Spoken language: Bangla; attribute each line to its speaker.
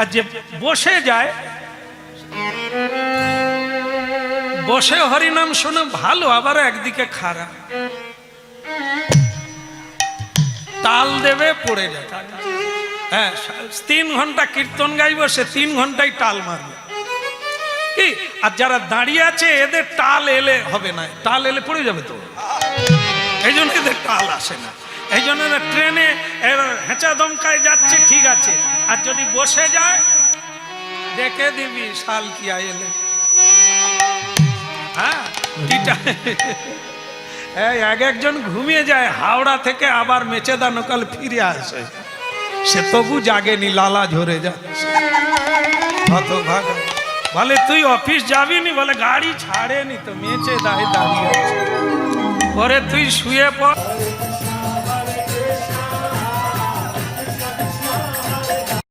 Speaker 1: আর যে বসে যায়, বসে হরিনাম শুনে ভালো, আবার একদিকে খারাপ। তাল দেবে, পড়ে যায়। হ্যাঁ তিন ঘণ্টা কীর্তন গাইব, সে তিন ঘন্টায় টাল মারবে। কি? আর যারা দাঁড়িয়ে আছে, এদের টাল এলে হবে না টাল এলে পড়ে যাবে তো। এই জন্য এদের টাল আসে না। এই জন্য ট্রেনে হেঁচা দমকায় যাচ্ছে, ঠিক আছে। আর যদি বসে যায়, দেখে দিবি শাল কি এলে। হ্যাঁ? এক একজন ঘুমিয়ে যায়, হাওড়া থেকে আবার মেচেদা নকাল ফিরে আসে। সে তবু জাগেনি, লালা ঝরে যাচ্ছে। বলে, তুই অফিস যাবি নি বলে, গাড়ি ছাড়েনি তো মেচে দায় দাঁড়িয়ে। ঘরে তুই শুয়ে পড়।